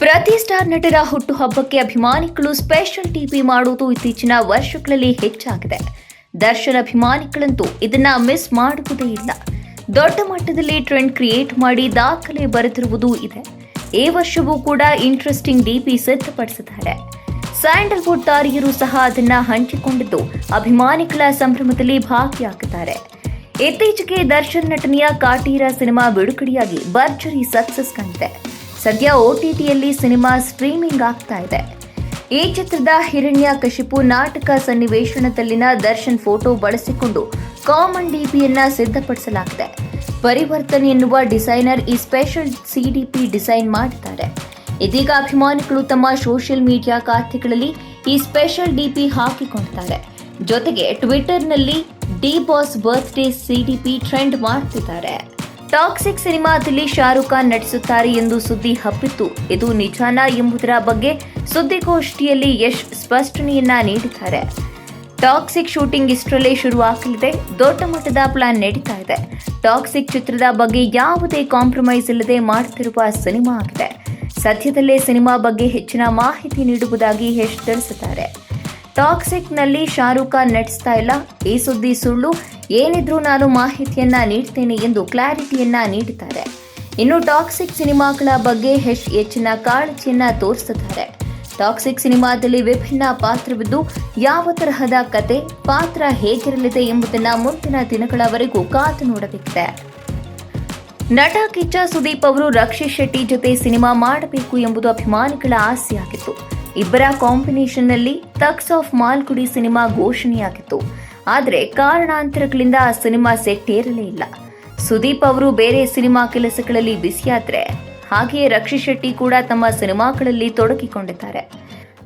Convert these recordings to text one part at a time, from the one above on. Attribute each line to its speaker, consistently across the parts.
Speaker 1: ಪ್ರತಿ ಸ್ಟಾರ್ ನಟರ ಹುಟ್ಟುಹಬ್ಬಕ್ಕೆ ಅಭಿಮಾನಿಗಳು ಸ್ಪೆಷಲ್ ಟಿವಿ ಮಾಡುವುದು ಇತ್ತೀಚಿನ ವರ್ಷಗಳಲ್ಲಿ ಹೆಚ್ಚಾಗಿದೆ. ದರ್ಶನ್ ಅಭಿಮಾನಿಗಳಂತೂ ಇದನ್ನ ಮಿಸ್ ಮಾಡುವುದೇ ಇಲ್ಲ. ದೊಡ್ಡ ಮಟ್ಟದಲ್ಲಿ ಟ್ರೆಂಡ್ ಕ್ರಿಯೇಟ್ ಮಾಡಿ ದಾಖಲೆ ಬರೆದಿರುವುದು ಇದೆ. ಈ ವರ್ಷವೂ ಕೂಡ ಇಂಟ್ರೆಸ್ಟಿಂಗ್ ಡಿಪಿ ಸಿದ್ಧಪಡಿಸಿದ್ದಾರೆ. ಸ್ಯಾಂಡಲ್ವುಡ್ ತಾರಿಯರು ಸಹ ಅದನ್ನ ಹಂಚಿಕೊಂಡಿದ್ದು ಅಭಿಮಾನಿಗಳ ಸಂಭ್ರಮದಲ್ಲಿ ಭಾಗಿಯಾಗಿದ್ದಾರೆ. ಇತ್ತೀಚೆಗೆ ದರ್ಶನ್ ನಟನೆಯ ಕಾಟೀರ ಸಿನಿಮಾ ಬಿಡುಗಡೆಯಾಗಿ ಭರ್ಜರಿ ಸಕ್ಸಸ್ ಕಂಡಿದೆ. ಸದ್ಯ ಒ ಓಟಿಟಿಯಲ್ಲಿ ಸಿನಿಮಾ ಸ್ಟ್ರೀಮಿಂಗ್ ಆಗ್ತಾ ಇದೆ. ಈ ಚಿತ್ರದ ಹಿರಣ್ಯ ಕಶಿಪು ನಾಟಕ ಸನ್ನಿವೇಶನದಲ್ಲಿನ ದರ್ಶನ್ ಫೋಟೋ ಬಳಸಿಕೊಂಡು ಕಾಮನ್ ಡಿಪಿಯನ್ನ ಸಿದ್ಧಪಡಿಸಲಾಗಿದೆ. ಪರಿವರ್ತನೆ ಎನ್ನುವ ಡಿಸೈನರ್ ಈ ಸ್ಪೆಷಲ್ ಸಿಡಿಪಿ ಡಿಸೈನ್ ಮಾಡಿದ್ದಾರೆ. ಇದೀಗ ಅಭಿಮಾನಿಗಳು ತಮ್ಮ ಸೋಷಿಯಲ್ ಮೀಡಿಯಾ ಖಾತೆಗಳಲ್ಲಿ ಈ ಸ್ಪೆಷಲ್ ಡಿಪಿ ಹಾಕಿಕೊಂಡಿದ್ದಾರೆ. ಜೊತೆಗೆ ಟ್ವಿಟರ್ನಲ್ಲಿ D Boss birthday CDP trend ಮಾಡ್ತಿದ್ದಾರೆ. ಟಾಕ್ಸಿಕ್ ಸಿನಿಮಾದಲ್ಲಿ ಶಾರುಖ್ ಖಾನ್ ನಟಿಸುತ್ತಾರೆ ಎಂದು ಸುದ್ದಿ ಹಬ್ಬಿತ್ತು. ಇದು ನಿಜಾನಾ ಎಂಬುದರ ಬಗ್ಗೆ ಸುದ್ದಿಗೋಷ್ಠಿಯಲ್ಲಿ ಯಶ್ ಸ್ಪಷ್ಟನೆಯನ್ನ ನೀಡಿದ್ದಾರೆ. ಟಾಕ್ಸಿಕ್ ಶೂಟಿಂಗ್ ಇಷ್ಟರಲ್ಲೇ ಶುರುವಾಗಲಿದೆ. ದೊಡ್ಡ ಮಟ್ಟದ ಪ್ಲಾನ್ ನಡೀತಾ ಇದೆ. ಟಾಕ್ಸಿಕ್ ಚಿತ್ರದ ಬಗ್ಗೆ ಯಾವುದೇ ಕಾಂಪ್ರಮೈಸ್ ಇಲ್ಲದೆ ಮಾಡುತ್ತಿರುವ ಸಿನಿಮಾ ಆಗಿದೆ. ಸದ್ಯದಲ್ಲೇ ಸಿನಿಮಾ ಬಗ್ಗೆ ಹೆಚ್ಚಿನ ಮಾಹಿತಿ ನೀಡುವುದಾಗಿ ಯಶ್ ತಿಳಿಸಿದ್ದಾರೆ. ಟಾಕ್ಸಿಕ್ನಲ್ಲಿ ಶಾರುಖ್ ಖಾನ್ ನಟಿಸ್ತಾ ಇಲ್ಲ. ಈ ಸುದ್ದಿ ಸುಳ್ಳು. ಏನಿದ್ರೂ ನಾನು ಮಾಹಿತಿಯನ್ನ ನೀಡ್ತೇನೆ ಎಂದು ಕ್ಲಾರಿಟಿಯನ್ನ ನೀಡಿದ್ದಾರೆ. ಇನ್ನು ಟಾಕ್ಸಿಕ್ ಸಿನಿಮಾಗಳ ಬಗ್ಗೆ ಹೆಚ್ ಹೆಚ್ಚಿನ ಕಾಳಜಿಯನ್ನ ತೋರಿಸಿದ್ದಾರೆ. ಟಾಕ್ಸಿಕ್ ಸಿನಿಮಾದಲ್ಲಿ ವಿಭಿನ್ನ ಪಾತ್ರವಿದ್ದು, ಯಾವ ತರಹದ ಕತೆ, ಪಾತ್ರ ಹೇಗಿರಲಿದೆ ಎಂಬುದನ್ನ ಮುಂದಿನ ದಿನಗಳವರೆಗೂ ಕಾದು ನೋಡಬೇಕಿದೆ. ನಟ ಕಿಚ್ಚ ಸುದೀಪ್ ಅವರು ರಕ್ಷಿತ್ ಶೆಟ್ಟಿ ಜೊತೆ ಸಿನಿಮಾ ಮಾಡಬೇಕು ಎಂಬುದು ಅಭಿಮಾನಿಗಳ ಆಸೆಯಾಗಿತ್ತು. ಇಬ್ಬರ ಕಾಂಬಿನೇಷನ್ನಲ್ಲಿ ತಕ್ಸ್ ಆಫ್ ಮಾಲ್ಗುಡಿ ಸಿನಿಮಾ ಘೋಷಣೆಯಾಗಿತ್ತು. ಆದರೆ ಕಾರಣಾಂತರಗಳಿಂದ ಆ ಸಿನಿಮಾ ಸೆಟ್ ಏರಲೇ ಇಲ್ಲ. ಸುದೀಪ್ ಅವರು ಬೇರೆ ಸಿನಿಮಾ ಕೆಲಸಗಳಲ್ಲಿ ಬಿಸಿಯಾದ್ರೆ ಹಾಗೆಯೇ ರಕ್ಷಿತ್ ಶೆಟ್ಟಿ ಕೂಡ ತಮ್ಮ ಸಿನಿಮಾಗಳಲ್ಲಿ ತೊಡಗಿಕೊಂಡಿದ್ದಾರೆ.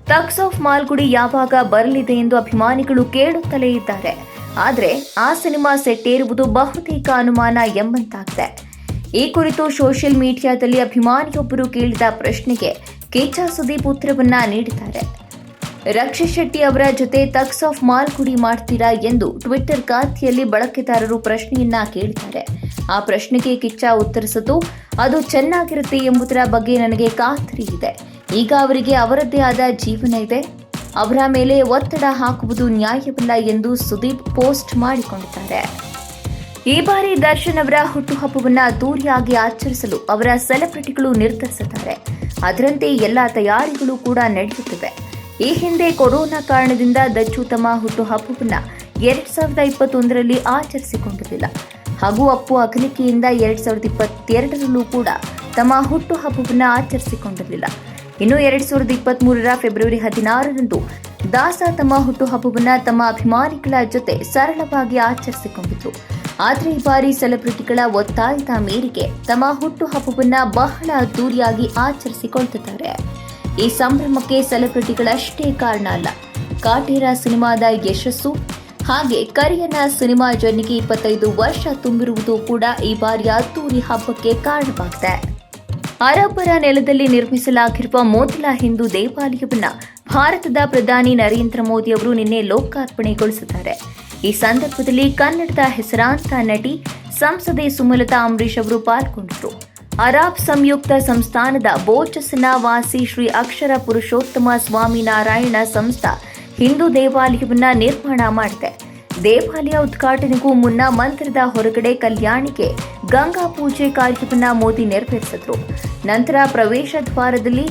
Speaker 1: ತಕ್ಸ್ ಆಫ್ ಮಾಲ್ಗುಡಿ ಯಾವಾಗ ಬರಲಿದೆ ಎಂದು ಅಭಿಮಾನಿಗಳು ಕೇಳುತ್ತಲೇ ಇದ್ದಾರೆ. ಆದರೆ ಆ ಸಿನಿಮಾ ಸೆಟ್ ಏರುವುದು ಬಹುತೇಕ ಅನುಮಾನ ಎಂಬಂತಾಗಿದೆ. ಈ ಕುರಿತು ಸೋಷಿಯಲ್ ಮೀಡಿಯಾದಲ್ಲಿ ಅಭಿಮಾನಿಯೊಬ್ಬರು ಕೇಳಿದ ಪ್ರಶ್ನೆಗೆ ಕೇಚ ಸುದೀಪ್ ಉತ್ತರವನ್ನ ನೀಡಿದ್ದಾರೆ. ರಕ್ಷಿತ್ ಶೆಟ್ಟಿ ಅವರ ಜೊತೆ ತಕ್ಸ್ ಆಫ್ ಮಾಲ್ಗುಡಿ ಮಾಡ್ತೀರಾ ಎಂದು ಟ್ವಿಟ್ಟರ್ ಖಾತೆಯಲ್ಲಿ ಬಳಕೆದಾರರು ಪ್ರಶ್ನೆಯನ್ನ ಕೇಳಿದ್ದಾರೆ ಆ ಪ್ರಶ್ನೆಗೆ ಕಿಚ್ಚ ಉತ್ತರಿಸಿತು ಅದು ಚೆನ್ನಾಗಿರುತ್ತೆ ಎಂಬುದರ ಬಗ್ಗೆ ನನಗೆ ಖಾತ್ರಿ ಇದೆ. ಈಗ ಅವರಿಗೆ ಅವರದ್ದೇ ಆದ ಜೀವನ ಇದೆ. ಅವರ ಮೇಲೆ ಒತ್ತಡ ಹಾಕುವುದು ನ್ಯಾಯವಲ್ಲ ಎಂದು ಸುದೀಪ್ ಪೋಸ್ಟ್ ಮಾಡಿಕೊಂಡಿದ್ದಾರೆ. ಈ ಬಾರಿ ದರ್ಶನ್ ಅವರ ಹುಟ್ಟುಹಬ್ಬವನ್ನು ದೂರಿಯಾಗಿ ಆಚರಿಸಲು ಅವರ ಸೆಲೆಬ್ರಿಟಿಗಳು ನಿರ್ಧರಿಸಿದ್ದಾರೆ. ಅದರಂತೆ ಎಲ್ಲ ತಯಾರಿಗಳು ಕೂಡ ನಡೆಯುತ್ತಿವೆ. ಈ ಹಿಂದೆ ಕೊರೋನಾ ಕಾರಣದಿಂದ ದಚ್ಚು ತಮ್ಮ ಹುಟ್ಟುಹಬ್ಬವನ್ನು ಎರಡು ಸಾವಿರದ ಇಪ್ಪತ್ತೊಂದರಲ್ಲಿ ಆಚರಿಸಿಕೊಂಡಿರಲಿಲ್ಲ ಹಾಗೂ ಅಪ್ಪು ಅಗಲಿಕೆಯಿಂದ ಎರಡು ಸಾವಿರದ ಇಪ್ಪತ್ತೆರಡರಲ್ಲೂ ಕೂಡ ತಮ್ಮ ಹುಟ್ಟುಹಬ್ಬವನ್ನು ಆಚರಿಸಿಕೊಂಡಿರಲಿಲ್ಲ. ಇನ್ನು ಎರಡು ಸಾವಿರದ ಇಪ್ಪತ್ತ್ಮೂರರ ಫೆಬ್ರವರಿ ಹದಿನಾರರಂದು ದಾಸ ತಮ್ಮ ಹುಟ್ಟುಹಬ್ಬವನ್ನು ತಮ್ಮ ಅಭಿಮಾನಿಗಳ ಜೊತೆ ಸರಳವಾಗಿ ಆಚರಿಸಿಕೊಂಡಿತು. ಆದರೆ ಈ ಬಾರಿ ಸೆಲೆಬ್ರಿಟಿಗಳ ಒತ್ತಾಯದ ಮೇರೆಗೆ ತಮ್ಮ ಹುಟ್ಟುಹಬ್ಬವನ್ನು ಬಹಳ ದೂರಿಯಾಗಿ ಆಚರಿಸಿಕೊಳ್ತಿದ್ದಾರೆ. ಈ ಸಂಭ್ರಮಕ್ಕೆ ಸೆಲೆಬ್ರಿಟಿಗಳಷ್ಟೇ ಕಾರಣ ಅಲ್ಲ. ಕಾಟೇರ ಸಿನಿಮಾದ ಯಶಸ್ಸು ಹಾಗೆ ಕರಿಯನ ಸಿನಿಮಾ ಜರ್ನಿಗೆ ಇಪ್ಪತ್ತೈದು ವರ್ಷ ತುಂಬಿರುವುದು ಕೂಡ ಈ ಬಾರಿಯ ಅದ್ದೂರಿ ಹಬ್ಬಕ್ಕೆ ಕಾರಣವಾಗಿದೆ. ಅರಬ್ಬರ ನೆಲದಲ್ಲಿ ನಿರ್ಮಿಸಲಾಗಿರುವ ಮೊದಲ ಹಿಂದೂ ದೇವಾಲಯವನ್ನ ಭಾರತದ ಪ್ರಧಾನಿ ನರೇಂದ್ರ ಮೋದಿ ಅವರು ನಿನ್ನೆ ಲೋಕಾರ್ಪಣೆಗೊಳಿಸಿದ್ದಾರೆ. ಈ ಸಂದರ್ಭದಲ್ಲಿ ಕನ್ನಡದ ಹೆಸರಾಂತ ನಟಿ ಸಂಸದೆ ಸುಮಲತಾ ಅಂಬರೀಶ್ ಅವರು ಪಾಲ್ಗೊಂಡರು ಅರಾಬ್ ಸಂಯುಕ್ತ ಸಂಸ್ಥಾನದ ಬೋಚಸ್ನ ವಾಸಿ ಶ್ರೀ ಅಕ್ಷರ ಪುರುಷೋತ್ತಮ ಸ್ವಾಮಿ ನಾರಾಯಣ ಸಂಸ್ಥಾ ಹಿಂದೂ ದೇವಾಲಯವನ್ನು ನಿರ್ಮಾಣ ಮಾಡಿದೆ. ದೇವಾಲಯ ಉದ್ಘಾಟನೆಗೂ ಮುನ್ನ ಮಂದಿರದ ಹೊರಗಡೆ ಕಲ್ಯಾಣಿಗೆ ಗಂಗಾ ಪೂಜೆ ಕಾರ್ಯವನ್ನು ಮೋದಿ ನೆರವೇರಿಸಿದರು. ನಂತರ ಪ್ರವೇಶ ದ್ವಾರದಲ್ಲಿ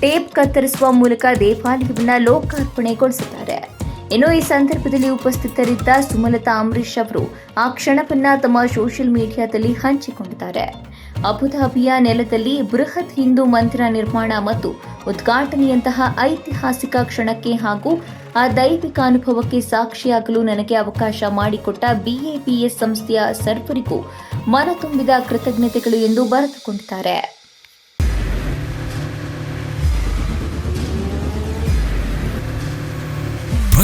Speaker 1: ಟೇಪ್ ಕತ್ತರಿಸುವ ಮೂಲಕ ದೇವಾಲಯವನ್ನು ಲೋಕಾರ್ಪಣೆಗೊಳಿಸಿದ್ದಾರೆ. ಇನ್ನು ಈ ಸಂದರ್ಭದಲ್ಲಿ ಉಪಸ್ಥಿತರಿದ್ದ ಸುಮಲತಾ ಅಂಬರೀಶ್ ಅವರು ಆ ಕ್ಷಣವನ್ನ ತಮ್ಮ ಸೋಷಿಯಲ್ ಮೀಡಿಯಾದಲ್ಲಿ ಹಂಚಿಕೊಂಡಿದ್ದಾರೆ. ಅಬುಧಾಬಿಯ ನೆಲದಲ್ಲಿ ಬೃಹತ್ ಹಿಂದೂ ಮಂದಿರ ನಿರ್ಮಾಣ ಮತ್ತು ಉದ್ಘಾಟನೆಯಂತಹ ಐತಿಹಾಸಿಕ ಕ್ಷಣಕ್ಕೆ ಹಾಗೂ ಆ ದೈವಿಕ ಅನುಭವಕ್ಕೆ ಸಾಕ್ಷಿಯಾಗಲು ನನಗೆ ಅವಕಾಶ ಮಾಡಿಕೊಟ್ಟ ಬಿಎಪಿಎಸ್ ಸಂಸ್ಥೆಯ ಸರ್ವರಿಗೂ ಮನ ತುಂಬಿದ ಕೃತಜ್ಞತೆಗಳು ಎಂದು ಬರೆದುಕೊಂಡಿದ್ದಾರೆ.